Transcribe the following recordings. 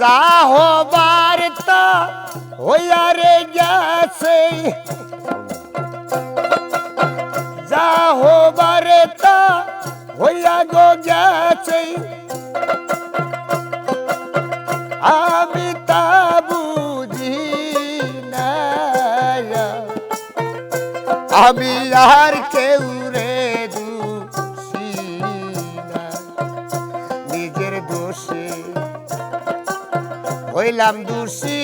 যা হবার তা হইয়া রে গেছে। যা হবার তা হইয়া গো গেছে। আমি তা বুঝি আমি আর কেউ হইলাম দোষী।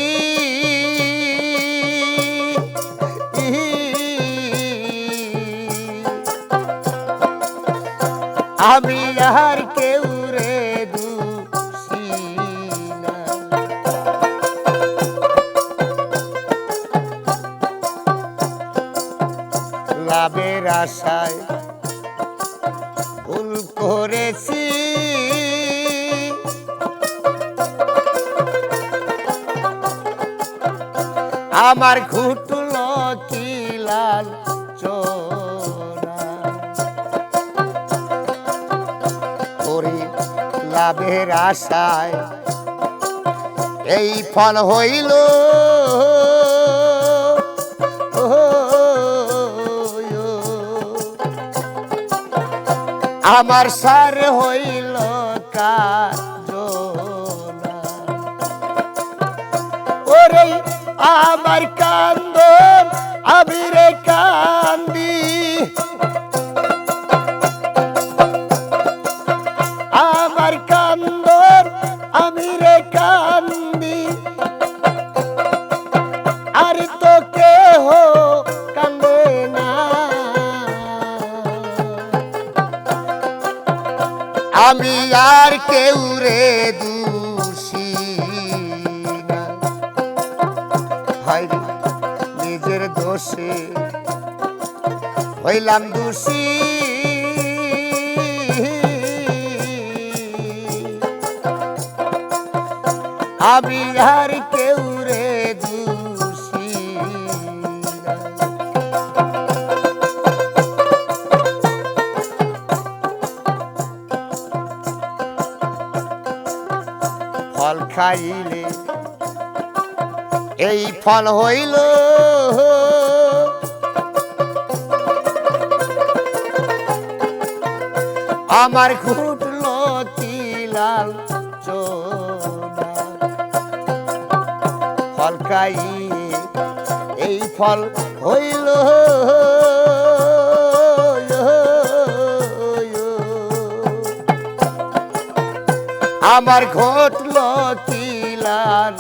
আমি আর কেউ রে দোষী লাভের আশায় ভুল করেছি। আমার ঘুটল কি লাল চোরা লাভের আশায় এই ফল হইল। আমার সার হইল কাজনা ওরে আমার কান্দ, আমি রে কান্দি। আমার কান্দ, আমি রে কান্দি। আর তো কেহ কান্দে না। আমি আর কেউ রে দোষী রে, নিজের দোষে হইলাম দোষী আমি আর কেউ রে দোষী। ফল খাইলে এই ফল হইল আমার ঘুটল তিলাল ফল খাই এই ফল হইল। আমার ঘটল তিলার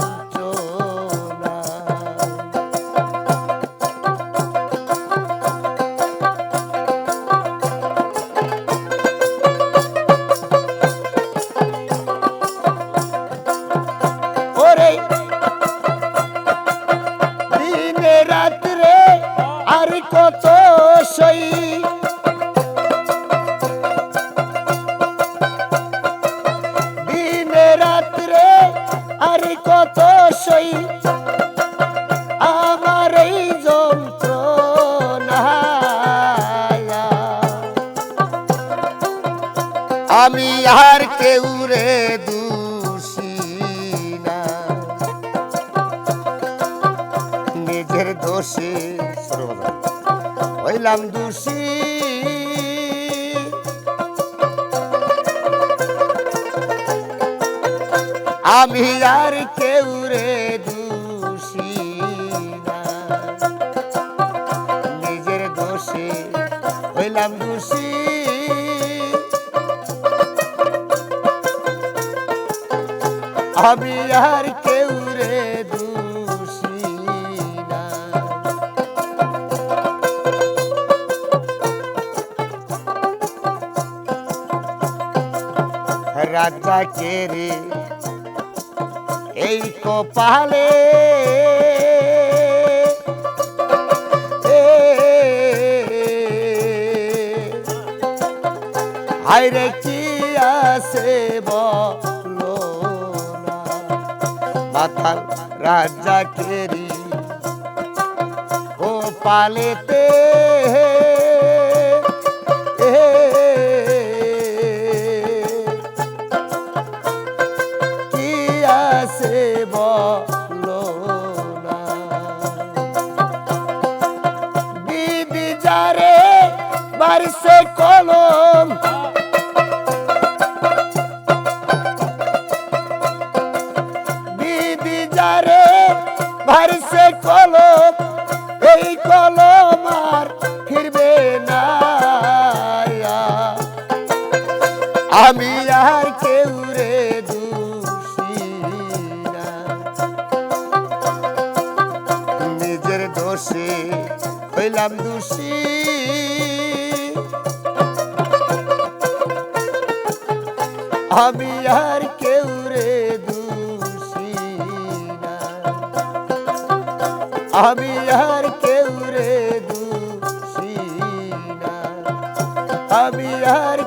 দোষে। হইলাম দোষী। আমি আর কেউ রে নিজের দোষে হইলাম আমি আর রাজা কে রে এই কপালে হায়রে কি আছে বলো মাথার রাজা কেরি ও পালেতে কি যারে বাড়িছে কলম। বিবি যারে বাড়িছে কলম, এই কলম আর ফিরবে না। আমি আর কেউ রে নিজের দোষে হইলাম দোষী। আমি আর কেউ রে না। আমি আর কেউ রে দোষী না। আমি আর